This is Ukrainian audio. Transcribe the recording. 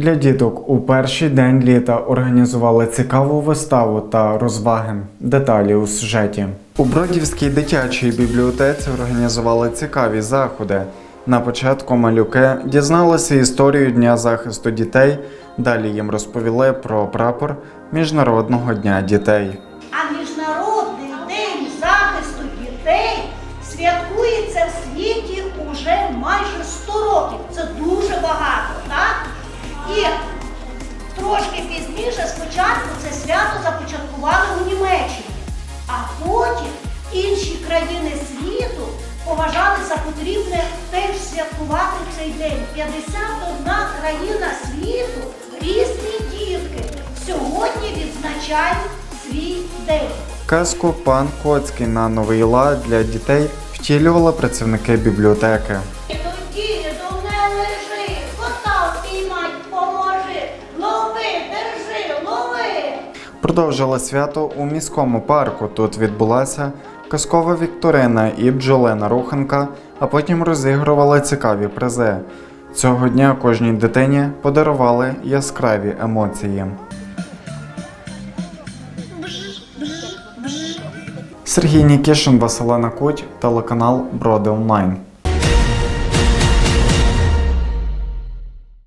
Для діток у перший день літа організували цікаву виставу та розваги. Деталі у сюжеті. У Бродівській дитячій бібліотеці організували цікаві заходи. На початку малюки дізналися історію Дня захисту дітей. Далі їм розповіли про прапор Міжнародного дня дітей. А Міжнародний день захисту дітей святкується в світі уже майже 100 років. Це дуже багато, трошки пізніше, спочатку, це свято започаткували у Німеччині, а потім інші країни світу поважали за потрібне теж святкувати цей день. 51 країна світу, різні дітки сьогодні відзначають свій день. Казку пан Коцький на новий лад для дітей втілювали працівники бібліотеки. Тоді до не лежи, лови. Продовжили свято у міському парку. Тут відбулася казкова вікторина і бджолина руханка, а потім розігрували цікаві призи. Цього дня кожній дитині подарували яскраві емоції. Сергій Нікішин, Василена Куть, телеканал Броди Онлайн.